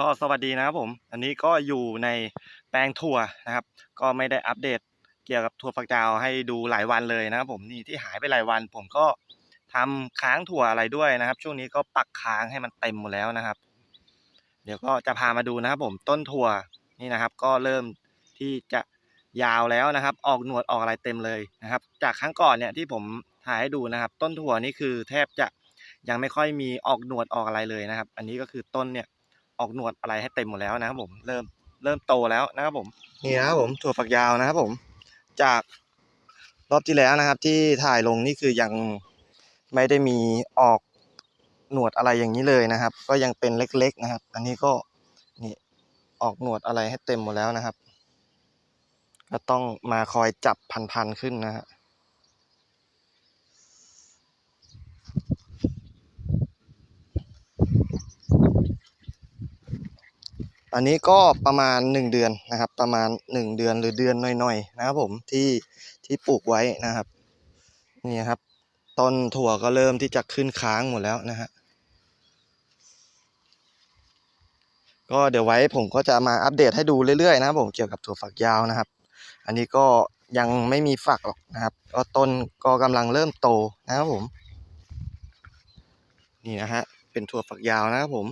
ก็สวัสดีนะครับผม อันนี้ก็อยู่ในแปลงถั่วนะครับ ก็ไม่ได้อัปเดตเกี่ยวกับถั่วฝักยาวให้ดูหลายวันเลยนะครับผมนี่ที่หายไปหลายวัน ผมก็ทำค้างถั่วอะไรด้วยนะครับ ช่วงนี้ก็ปักค้างให้มันเต็มหมดแล้วนะครับ เดี๋ยวก็จะพามาดูนะครับผมต้นถั่วนี่นะครับ ก็เริ่มที่จะยาวแล้วนะครับ ออกหนวดออกอะไรเต็มเลยนะครับ จากครั้งก่อนเนี่ยที่ผมถ่ายให้ดูนะครับ ต้นถั่วนี่คือแทบจะยังไม่ค่อยมีออกหนวดออกอะไรเลยนะครับ อันนี้ก็คือต้นเนี่ย ออกหนวดอะไรให้เต็มหมดแล้วนะครับผมเริ่มเริ่มโตแล้วนะครับผมนี่นะครับผมถั่วฝักยาวนะครับผมจากรอบที่แล้วนะครับ ที่ถ่ายลงนี่คือยังไม่ได้มีออกหนวดอะไรอย่างนี้เลยนะครับ ก็ยังเป็นเล็ก ๆนะครับ อันนี้ก็นี่ออกหนวดอะไรให้เต็มหมดแล้วนะครับ ก็ต้องมาคอยจับพันๆขึ้นนะฮะ อันนี้ก็ประมาณหนึ่งเดือนนะครับ ประมาณหนึ่งเดือนหรือเดือนหน่อยๆนะครับผมที่ที่ปลูกไว้นะครับนี่ครับต้นถั่วก็เริ่มที่จะขึ้นค้างหมดแล้วนะฮะก็เดี๋ยวไว้ผมก็จะมาอัปเดตให้ดูเรื่อยๆนะครับผมเกี่ยวกับถั่วฝักยาวนะครับ อันนี้ก็ยังไม่มีฝักหรอกนะครับก็ต้นก็กำลังเริ่มโตนะครับผม นี่นะฮะเป็นถั่วฝักยาวนะครับผม